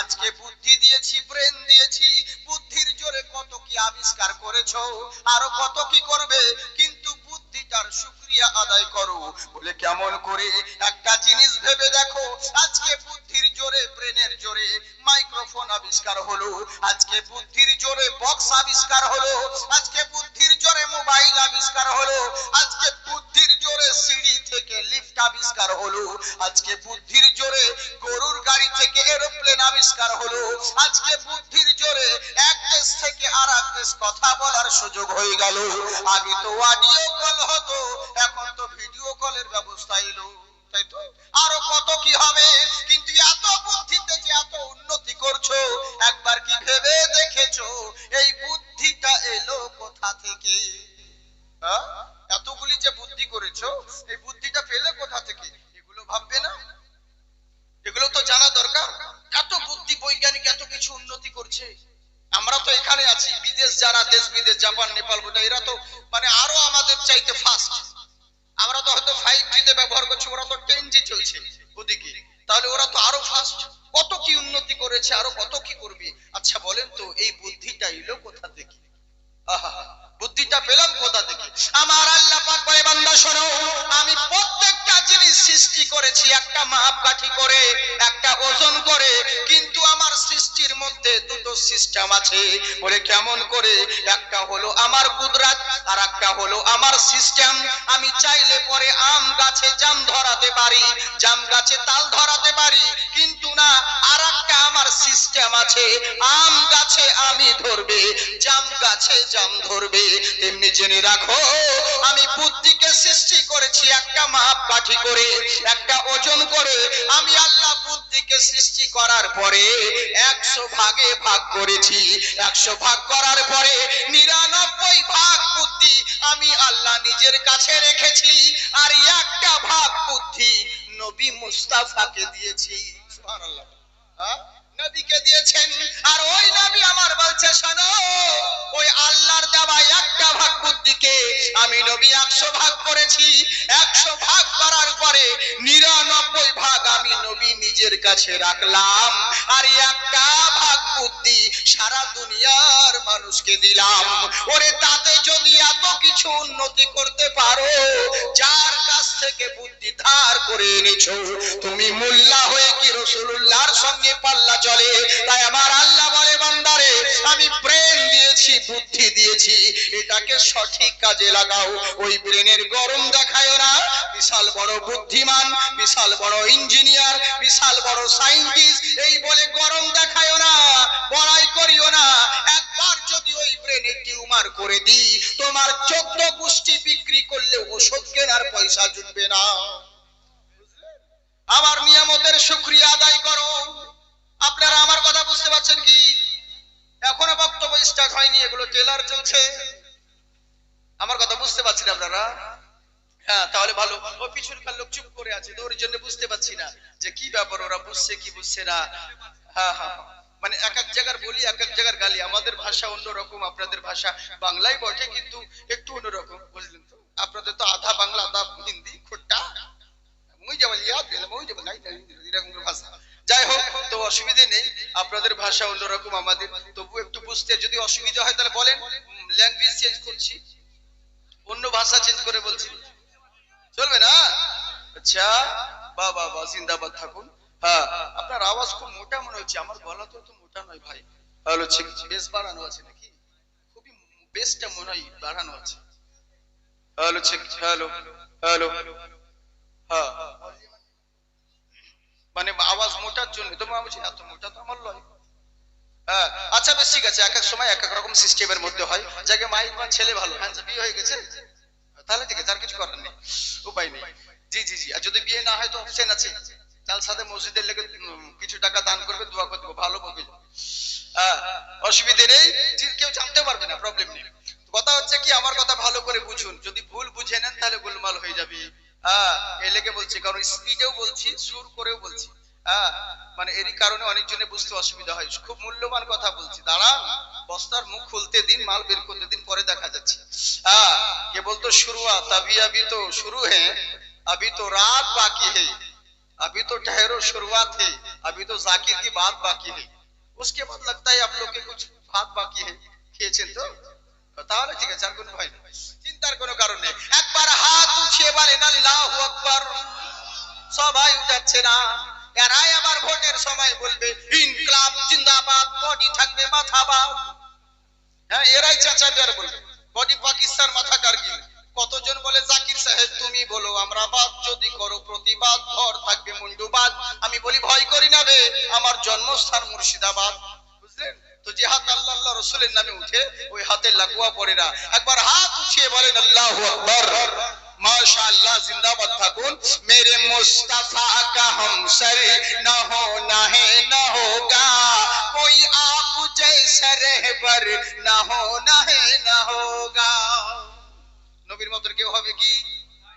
আজকে বুদ্ধি দিয়েছি, ব্রেন দিয়েছি। বুদ্ধির জোরে কত কি আবিষ্কার করেছ, আরও কত কি করবে, কিন্তু বুদ্ধিটার শুক্রিয়া আদায় করো। বলে কেমন করে? একটা জিনিস ভেবে দেখো, আজকে বুদ্ধির জোরে, ব্রেনের জোরে মাইক্রোফোন আবিষ্কার হলো, আজকে বুদ্ধির জোরে বক্স আবিষ্কার হলো, আজকে বুদ্ধির জোরে মোবাইল আবিষ্কার হলো, আজকে বুদ্ধির জোরে সিঁড়ি থেকে লিফট আবিষ্কার হলো, আজকে বুদ্ধির জোরে গরুর গাড়ি থেকে এরোপ্লেন আবিষ্কার হলো। আজকে বুদ্ধির জোরে এক দেশ থেকে আর এক দেশ কথা বলার সুযোগ হয়ে গেল। আগে তো অডিও কল হতো, এখন তো ভিডিও কলের ব্যবস্থা এলো, তাই তো? আরও কত কি হবে? কিন্তু এত বুদ্ধিতে যে এত উন্নতি করছ, একবার কি ভেবে দেখেছ? এই আমরা তো এখানে আছি, বিদেশ যারা দেশ বিদেশ, জাপান, নেপাল, ভুটান, এরা তো মানে আরও আমাদের চাইতে ফাস্ট আমরা তো হয়তো ফাইভ জি তে ব্যবহার করছি, ওরা তো টেন জি চলছে ওদিকে। তাহলে ওরা তো আরও ফাস্ট কত কি উন্নতি করেছে, আরও কত কি করবে? আচ্ছা বলেন তো, এই বুদ্ধিটা এলো কোথা থেকে? বুদ্ধিটা পেলাম কোথা থেকে? আমার আল্লাহ পাক বলে, বান্দা, শোনো, আমি প্রত্যেকটা জিনিস সৃষ্টি করেছি, একটা মাপকাঠি করে, একটা ওজন করে, কিন্তু আমার সৃষ্টির মধ্যে দুটো সিস্টেম আছে। বলে কেমন করে? একটা হলো আমার কুদরাত, আর একটা হলো আমার সিস্টেম। আমি চাইলে পরে আম গাছে জাম ধরাতে পারি, জাম গাছে তাল ধরাতে পারি, কিন্তু না আর একটা আমার সিস্টেম আছে। আম গাছে আমি ধরবে, জাম গাছে জাম ধরবে। তেমনি জেনে রাখো, আমি বুদ্ধিকে সৃষ্টি করেছি একটা মাপ কাঠি করে, একটা ওজন করে। আমি আল্লাহ বুদ্ধিকে সৃষ্টি করার পরে একশো ভাগে ভাগ করেছি। একশো ভাগ করার পরে নিরানব্বই ভাগ বুদ্ধি আমি আল্লাহ নিজের কাছে রেখেছি আর একটা ভাগ বুদ্ধি নবী মুস্তাফাকে দিয়েছি। হ্যাঁ? নবীকে দিয়েছেন। আর ওই নবী আমার বলছে, শোনো, ওই আল্লাহর দেওয়া একটা ভাগ বুদ্ধিকে আমি নবী একশো ভাগ করেছি। একশো ভাগ করার পরে নিজের কাছে রাখলাম। আর একটা ভাগ বুদ্ধি সারা দুনিয়ার মানুষকে দিলাম। ওরে, তাতে যদি এত কিছু উন্নতি করতে পারো, যার কাছ থেকে বুদ্ধি ধার করে এনেছো। তুমি মোল্লা হয়ে কি রসুল্লাহর সঙ্গে পাল্লা চলে? তাই আমার আল্লাহ বলে, বান্দারে, আমি ব্রেন দিয়েছি, বুদ্ধি দিয়েছি। এটাকে সঠিক কাজে লাগাও। ওই ব্রেনের গরম দেখায় না। বিশাল বড় বুদ্ধিমান, বিশাল বড় ইঞ্জিনিয়ার, বিশাল বড় সাইন্টিস্ট, এই বলে গরম দেখায় না, বড়াই করিও না। একবার যদি ওই ব্রেনে টিউমার করে দিই। তোমার চোদ্দ পুষ্টি বিক্রি করলে ওষুধ কেনার পয়সা জুটবে না। আমার নিয়ামতের শুক্রিয়া আদায় করো। আপনারা আমার কথা বুঝতে পারছেন কি? এখনও বক্তব্য স্টার্ট হয়নি, এগুলো টেলার চলছে। আমার কথা বুঝতে পারছেন আপনারা? হ্যাঁ তাহলে ভালো। ও পিছনকার লোক চুপ করে আছে, তো ওর জন্য বুঝতে পারছি না যে কি ব্যাপার, ওরা বুঝছে কি বুঝছে না। হ্যাঁ হ্যাঁ। মানে এক এক জায়গার বলি, এক এক জায়গার গালি। আমাদের ভাষা অন্যরকম, আপনাদের ভাষা বাংলাই বটে, কিন্তু একটু অন্যরকম, বুঝলেন তো? আপনাদের তো আধা বাংলা, আধা হিন্দি খোট্টা যাই হোক, তো অসুবিধে নেই, আপনাদের ভাষা অন্যরকম আমাদের। তবু একটু বুঝতে, যদি অসুবিধা হয় তাহলে বলেন ল্যাঙ্গুয়েজ চেঞ্জ করছি। অন্য ভাষা চেঞ্জ করে বলছি। চলবে না? আচ্ছা বা বা জিন্দাবাদ থাকুন। হ্যাঁ আপনার আওয়াজ খুব মোটা মনে হচ্ছে আমার গলা তো তো মোটা নয় ভাই। ঠিক বেশ বাড়ানো আছে নাকি? খুবই বেশটা মনে হয় বাড়ানো আছে। হ্যালো হ্যালো হ্যালো হ্যাঁ। মানে আওয়াজ মোটার জন্য তোমার বলছি এত মোটা তো আমার লয়। হ্যাঁ, আচ্ছা বেশ ঠিক আছে এক এক সময় এক এক রকম সিস্টেমের মধ্যে হয়। যাকে মাইক মান ছেলে ভালো হ্যাঁ বিয়ে হয়ে গেছে। তাহলে ঠিক আছে আর কিছু করার নেই উপায় নেই। জি জি জি আর যদি বিয়ে না হয় তো অপশন আছে। তার সাথে মসজিদের লেগে কিছু টাকা দান করবে, দোয়া করে দেবো ভালো হ্যাঁ, অসুবিধে নেই কেউ জানতে পারবে না প্রবলেম নেই। কথা হচ্ছে কি, আমার কথা ভালো করে বুঝুন। যদি ভুল বুঝে নেন, তাহলে গোলমাল হয়ে যাবে। হ্যাঁ, বলছি, কারণ স্পিডেও বলছি, সুর করেও বলছি। হ্যাঁ, মানে এরই কারণে অনেকজনে বুঝতে অসুবিধা হয়। খুব মূল্যবান কথা বলছি। দাঁড়ান, বস্তার মুখ খুলতে দিন, মাল বের করতে দিন, পরে দেখা যাচ্ছে। আহ কে বলতো শুরুয়া তভি আবি তো শুরু হ্যাঁ আবি তো রাত বাকি হ্যাঁ अभी तो ठहरो शुरुआत है अभी तो जाकिर की बात बाकी है उसके बाद लगता है आप लोग के कुछ बात बाकी है খেয়েছেন তো তাহলে ঠিক আছে আর কোনো ভয় নেই চিন্তার কোনো কারণ নেই একবার হাত উঠিয়ে বলেন আল্লাহু আকবার সবাই উঠাচ্ছে না এরাই আবার ভোটের সময় বলবে ইনকলাব জিন্দাবাদ বডি থাকবে মাথা বাদ হ্যাঁ এরাই চাচাবে আর বলবে বডি পাকিস্তান মাথা কারগিল ভয় করি না রে আমার জন্মস্থান মুর্শিদাবাদ বুঝলেন তো যে হাত আল্লাহ আল্লাহ রসুলের নামে উঠে ওই হাতে লাগুয়া পড়ে না একবার হাত উঠিয়ে বলেন আল্লাহ আকবার माशाअल्लाह जिंदाबाद ठाकुर मेरे मुस्तफा का हम सर न होना है न होगा कोई आप जैसा रहबर न होना है न होगा নবীর মতন কেউ হবে কি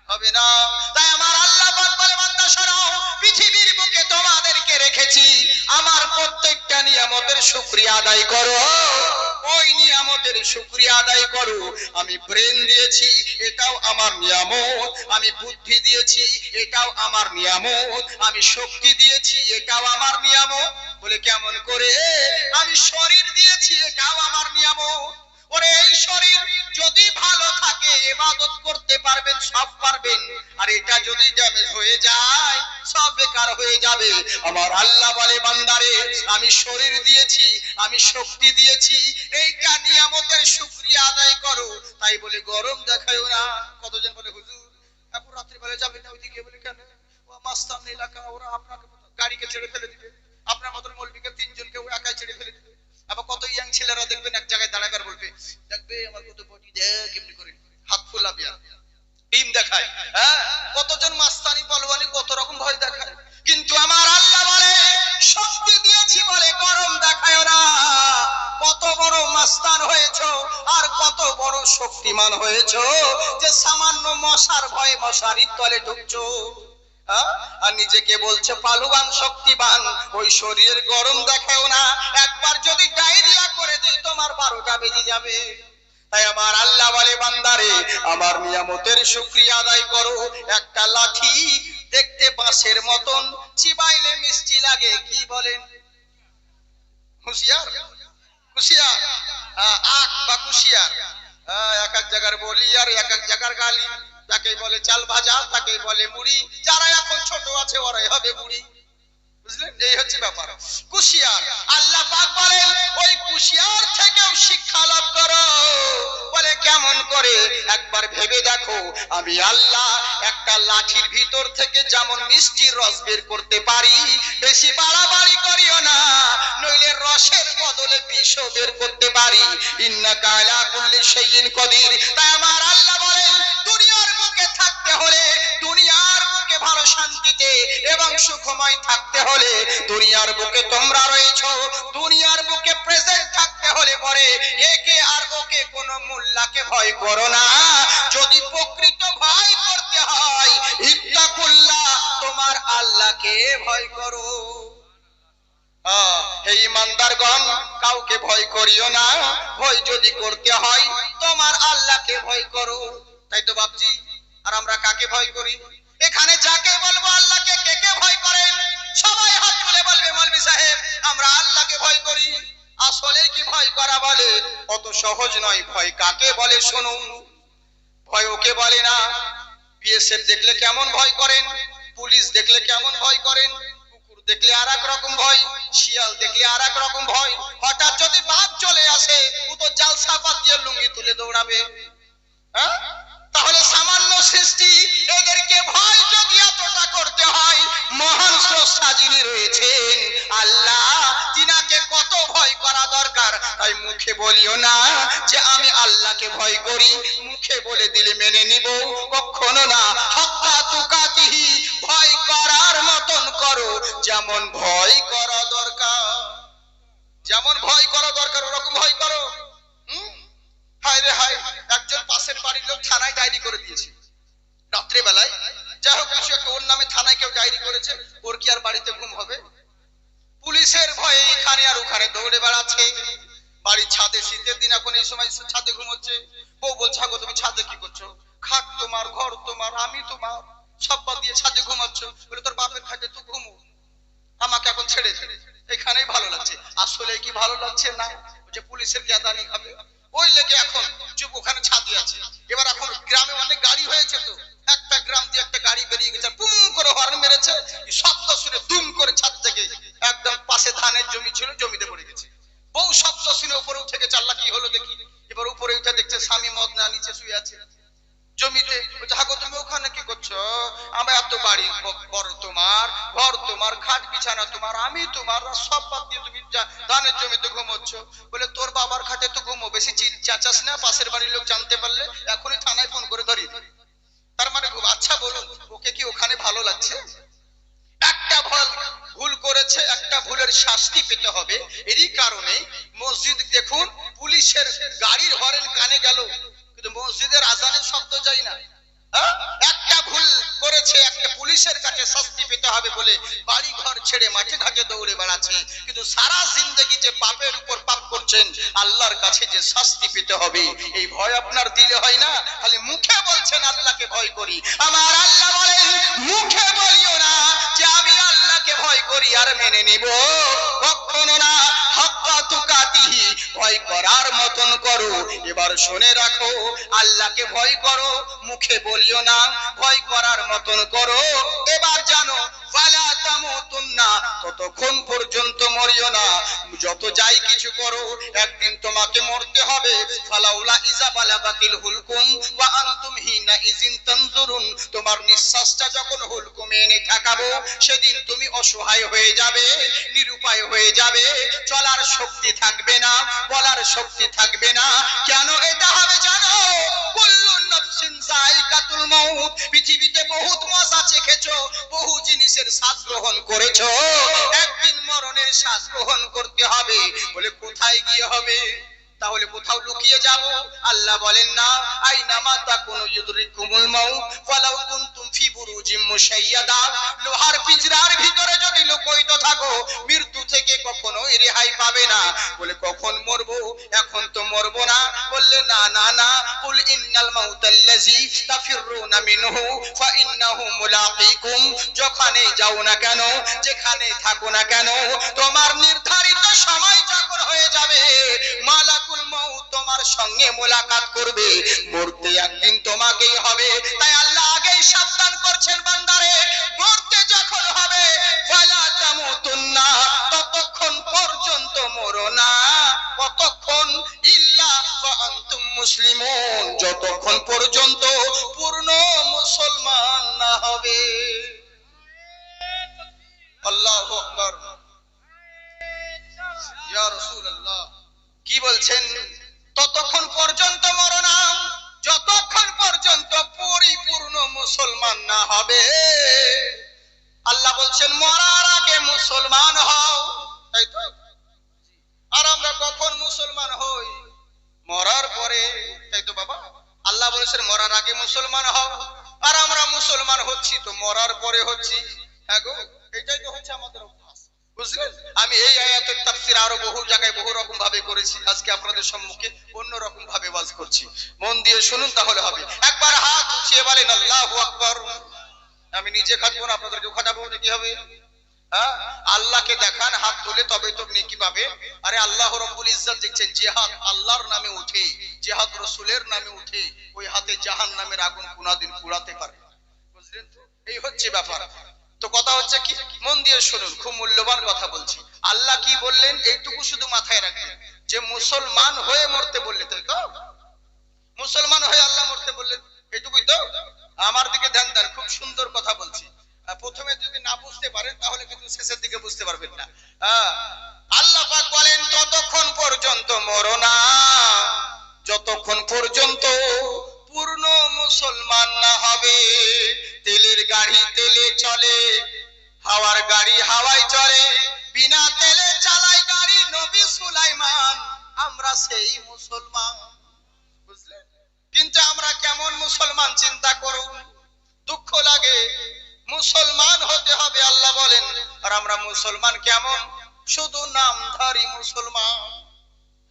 হবে না। তাই আমার আল্লাহ বলে, বান্দা, শোনো, পৃথিবীর বুকে তোমাদেরকে রেখেছি। আমার প্রত্যেকটা নিয়ামতের শুকরিয়া আদায় করো। ওই নিয়ামতের শুকরিয়া আদায় করো। আমি ব্রেন দিয়েছি, এটাও আমার নিয়ামত। আমি বুদ্ধি দিয়েছি, এটাও আমার নিয়ামত। আমি শক্তি দিয়েছি, এটাও আমার নিয়ামত। বলে কেমন করে? আমি শরীর দিয়েছি, এটাও আমার নিয়ামত। ওরে, এই শরীর যদি ভালো থাকে, ইবাদত করতে পারবেন, সব পারবেন। আর এটা যদি ড্যামেজ হয়ে যায়, সব বেকার হয়ে যাবে। আমার আল্লাহ বলে, বান্দারে, আমি শরীর দিয়েছি, আমি শক্তি দিয়েছি, এইটা নিয়ামতের শুকরিয়া আদায় করো। তাই বলে, গরম দেখায়ও না। কতজন বলে, হুজুর এখন রাত্রি বেলা যাবেন না ওইদিকে? বলে, কেন? ও মাস্তান এলাকা, ওরা আপনাকে গাড়িকে ছেড়ে ফেলে দিবে। আপনার মতন মৌলবীকে তিনজনকে ও একাই ছেড়ে ফেলে দিবে। আবার কত ইয়াং ছেলেরা দেখবেন এক জায়গায় দাঁড়াবার আর কত বড় শক্তিমান হয়েছো যে সামান্য মশার ভয়ে মশারির তলে ঢুকছো? আর নিজেকে বলছে পালুবান শক্তিবান, ওই শরীরের গরম দেখাও না। একবার যদি ডায়রিয়া করে দিই, তোমার বারোটা বেজে যাবে। তাই আমার আল্লাহ বলে, বান্দারে, আমার নিয়ামতের শুক্রিয়া আদায় করো। একটা লাঠি দেখতে বাঁশের মতন, চিবাইলে মিষ্টি লাগে, কি বলেন? হুঁশিয়ার? হুঁশিয়ার আহ, আখ বা কুশিয়ার এক এক জায়গার বলি আর এক এক জায়গার গালি। তাকে বলে চাল ভাজা তাকে বলে মুড়ি। যারা এখন ছোট আছে ওরাই হবে বুড়ি বুঝলেন? এই হচ্ছে ব্যাপার। কুশিয়ার আল্লাহ পাক বলেন ওই কুশিয়ার থেকেও শিক্ষা লাভ করো। বলে, কেমন করে? একবার ভেবে দেখো, আমি আল্লাহ একটা লাঠির ভিতর থেকে যেমন মিষ্টির রস বের করতে পারি, বেশি বাড়াবাড়ি করিও না, নইলে রসের বদলে বিষও বের করতে পারি। ইন্না কালা কুল্লি শাইইন কদির। তাই আমার আল্লাহ বলেন, দুনিয়ার বুকে থাকতে হলে, দুনিয়ার বুকে ভালো শান্তিতে এবং সুখময় থাকতে হলে, দুনিয়ার বুকে তোমরা রয়েছো, দুনিয়ার বুকে প্রেজেন্ট থাকতে হলে পরে একে মোল্লাকে ভয় করো না। যদি প্রকৃত ভয় করতে হয়, ইত্তাকুল্লাহ, তোমার আল্লাহকে ভয় করো। কাউকে ভয় করিও না। ভয় যদি করতে হয়, তোমার আল্লাহকে ভয় করো। তাই তো বাপজি, আর আমরা কাকে ভয় করি? এখানে যাকে বলব আল্লাহকে, কে কে ভয় করেন? সবাই হাত তুলে বলবে মৌলভী সাহেব, আমরা আল্লাহকে ভয় করি। আসলে কি ভয় করা বলে? অত সহজ নয়। ভয় কাকে বলে শুনুন। ভয় ওকে বলে না। বিএসএফ দেখলে কেমন ভয় করেন? পুলিশ দেখলে কেমন ভয় করেন? কুকুর দেখলে আর এক রকম ভয়। শিয়াল দেখলে আর এক রকম ভয়। হঠাৎ যদি বাঘ চলে আসে, ও তো জাল সাপাত দিয়ে লুঙ্গি তুলে দৌড়াবে। হ্যাঁ? তাহলে সামান্য সৃষ্টি, এদেরকে ভয় যদি এতটা করতে হয়, মহান স্রষ্টা যিনি রয়েছেন তাই মুখে বলিও না যে আমি আল্লাহকে ভয় করি। মুখে বলে দিলে মেনে নিব। কখনো না। হত্যা তুকাতিহি, ভয় করার মতন করো। যেমন ভয় করা দরকার। যেমন ভয় করা দরকার, ওরকম ভয় করো। হায় রে হায়, একজন পাশের বাড়ির লোক থানায় ডায়েরি করে দিয়েছে। রাত্রে বেলায় যাই হোক, কিছু একটা, ওর নামে থানায় কেউ ডায়েরি করেছে। ওর কি আর বাড়িতে ঘুম হবে? পুলিশের ভয়ে এখানে আর ওখানে দৌড়ে বেড়াচ্ছে। বাড়ির ছাদে শীতের দিন এখন এই সময় ছাদে ঘুমোচ্ছে। বউ বলছে "আগো, তুমি ছাদে কি করছ? খাট তোমার ঘর তোমার আমি তোমার। সব বাদ দিয়ে ছাদে ঘুমাচ্ছ। বলে তোর বাপের খাটে তুই ঘুমো। আমাকে এখন ছেড়ে এখানেই ভালো লাগছে। আসলে কি ভালো লাগছে না? যে পুলিশের গ্যাদানি হবে। ওই লেগে এখন চুপ ওখানে ছাদি আছে। এবার এখন গ্রামে অনেক গাড়ি হয়েছে তো। একটা গ্রাম দিয়ে একটা গাড়ি বেরিয়ে গেছে পুম করে হর্ন মেরেছে। শব্দ শুনে দুম করে ছাদ থেকে একদম পাশে ধানের জমি ছিল জমিতে পড়ে গেছে। বউ শব্দ শুনে উপরে উঠে গেছে, আল্লাহ কি হলো দেখি। এবার উপরে উঠে দেখছে স্বামী মদ না নিচে শুয়ে আছে। জমিতে হাগো, তুমি ওখানে কি করছ? আমার এত বাড়ি বড় তোমার, ঘর তোমার, খাট বিছানা তোমার, আমি তোমার সব বাদ দিয়ে তুমি ধানের জমিতে ঘুমোচ্ছ। বলে, তোর বাবার খাটে তো ঘুমো, বেশি চাচাস না, পাশের বাড়ির লোক জানতে পারলে এখনই থানায় ফোন করে ধরি তার মানে আচ্ছা বলুন, ওকে কি ওখানে ভালো লাগছে? একটা ভুল ভুল করেছে, একটা ভুলের শাস্তি পেতে হবে। এরই কারণে মসজিদ, দেখুন, পুলিশের গাড়ির হরেন কানে গেল। কিন্তু মসজিদের আজানের শব্দ যায় না। হ্যাঁ? একটা ভুল করেছে, একটা পুলিশের কাছে শাস্তি পেতে হবে বলে বাড়ি ঘর ছেড়ে মাঠে ঘাটে দৌড়ে বেড়াচ্ছে। কিন্তু সারা জিন্দগি যে পাপের উপর পাপ করছেন, আল্লাহর কাছে যে শাস্তি পেতে হবে, এই ভয় আপনার দিলে হয় না? খালি মুখে বলছেন, আল্লাহকে ভয় করি। আমার আল্লাহ বলেন আর মেনে নিব। কখনো না, হাক্কা তুকাতিহি, ভয় করার মতন করো। এবার শুনে রাখো, আল্লাহকে ভয় করো, মুখে বলিও না, ভয় করার মতন করো। এবার জানো ততক্ষণ পর্যন্ত মরিও না। যত যাই কিছু করো, একদিন তোমাকে মরতে হবে। ফালাউলা ইজা বালাগাতিল হুলকুম, ওয়া আনতুম হিনা ইজিন তানজুরুন। তোমার নিঃশ্বাসটা যখন হুলকুমে এনে ঠেকাবো, সেদিন তুমি অসহায় হয়ে যাবে, নিরুপায় হয়ে যাবে। চলার শক্তি থাকবে না, বলার শক্তি থাকবে না। কেন এটা হবে জানো? কুল্লু নাফসিন যায়কাতুল মাউত। পৃথিবীতে বহুত মজা চেখেছো বহু জিনিসের স্বাদ গ্রহণ করেছ? একদিন মরণের শ্বাস গ্রহণ করতে হবে। বলে কোথায় গিয়ে হবে? তাহলে কোথাও লুকিয়ে যাব? আল্লাহ বলেন, না আইনামা তাকুনু ইউদরিকুমুল মাউত, ফালাউ কুনতুম ফি বুরুজিম মুশাইয়াদা। লোহার পিঞ্জরার ভিতরে যদি লুকোইত থাকো, মৃত্যু থেকে কখনোই রেহাই পাবে না। বলে, কখন মরবো? এখন তো মরবো না। বললে, না না না। কুল, ইন্নাল মাউতাল্লাযী তাফিরুনা মিনহু, ফা ইন্নাহু মুলাকিকুম। যখানে যাও না কেন যেখানে থাকো না কেন, তোমার নির্ধারিত সময় যখন হয়ে যাবে, মালাকুল মাউত তোমার সঙ্গে মোলাকাত করবে। মরতে একদিন তোমাকেই হবে। তাই আল্লাহ আগেই সাবধান করছেন বান্দারে। মরতে যখন হবে, ফালা তামুতুন্না, ততক্ষণ পর্যন্ত মরো না। কতক্ষণ? ইল্লা আনতুম মুসলিমুন। যতক্ষণ পর্যন্ত পূর্ণ মুসলমান না হবে। আল্লাহু আকবার। ইয়া রাসূলুল্লাহ। কি বলছেন? ততক্ষণ পর্যন্ত মরনা যতক্ষণ পর্যন্ত পরিপূর্ণ মুসলমান না হবে। আল্লাহ বলছেন, মরার আগে মুসলমান হও। তাই তো? আর আমরা কখন মুসলমান হই? মরার পরে, তাই তো বাবা? আল্লাহ বলেছেন, মরার আগে মুসলমান হও। আর আমরা মুসলমান হচ্ছি, তো মরার পরে হচ্ছি। হ্যাঁ গো এটাই তো হচ্ছে আমাদের বুঝলেন? আমি এই আয়াতের তাফসীর আরও বহু জায়গায় বহু রকম ভাবে করেছি। আজকে আপনাদের সম্মুখে অন্য রকম ভাবে ওয়াজ করছি। মন দিয়ে শুনুন তাহলে হবে। একবার হাত উঠিয়ে বলেন, আল্লাহু আকবার। আমি নিজে খাটবো না আপনাদেরকে খাটাবো কি হবে? হ্যাঁ? আল্লাহকে দেখান, হাত তুলে তবে তো নেকি পাবে। আরে আল্লাহ রব্বুল ইজ্জত দেখছেন যে হাত আল্লাহর নামে উঠে যে হাত রসুলের নামে উঠে, ওই হাতে জাহান নামের আগুন কোনাদিন পুড়াতে পারে বুঝলেন? এই হচ্ছে ব্যাপার। তো কথা হচ্ছে কি? মন দিয়ে শুনুন, খুব মূল্যবান কথা বলছি। আল্লাহ কি বললেন? এইটুকু শুধু মাথায় রাখবেন। যে মুসলমান হয়ে মরতে বললে তো মুসলমান হয়ে আল্লাহ মরতে বললেন, এটুকুই তো? আমার দিকে ধ্যান দেন, খুব সুন্দর কথা বলছি। প্রথমে যদি না বুঝতে পারেন, তাহলে কিন্তু শেষের দিকে বুঝতে পারবেন না। আল্লাহ পাক বলেন, ততক্ষণ পর্যন্ত মরো না। যতক্ষণ পর্যন্ত পূর্ণ মুসলমান না হবে। তেলের গাড়ি তেলে চলে হাওয়ার গাড়ি হাওয়ায় চলে। বিনা তেলে চালায় গাড়ি নবী সুলাইমান আমরা সেই মুসলমান। কিন্তু আমরা কেমন মুসলমান চিন্তা করুন। দুঃখ লাগে। মুসলমান হতে হবে আল্লাহ বলেন। আর আমরা মুসলমান কেমন? শুধু নাম নামধারী মুসলমান।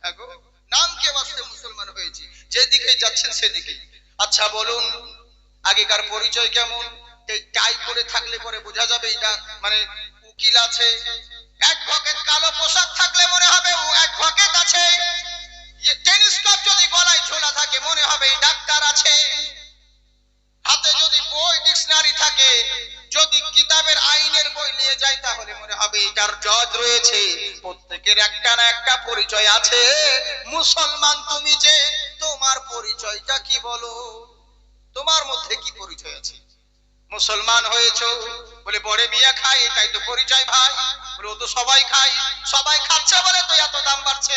হ্যাঁ গো, নামকে বাঁচতে মুসলমান হয়েছি। যেদিকে যাচ্ছেন সেদিকে আচ্ছা বলুন, আগেকার পরিচয় কেমন? টাই পরে থাকলে পরে বোঝা যাবে এটা। মানে উকিল আছে অ্যাডভোকেট কালো পোশাক থাকলে মনে হবে ও অ্যাডভোকেট আছে। টেলিস্কোপ যদি গলায় ঝোলা থাকে, মনে হবে ডাক্তার আছে। হাতে যদি বই, ডিকশনারি থাকে, যদি কিতাবের আইনের বই নিয়ে যায়, তাহলে মনে হবে এটার জজ রয়েছে। প্রত্যেকের একটা না একটা পরিচয় আছে। মুসলমান তুমি যে তোমার পরিচয়টা কি বলো? তোমার মধ্যে কি পরিচয় আছে? মুসলমান হয়েছো বলে বড়ে মিয়া খাই এটাই তো পরিচয় ভাই। বলে ও তো সবাই খাই সবাই খাচ্ছে বলে তো এত দাম বাড়ছে।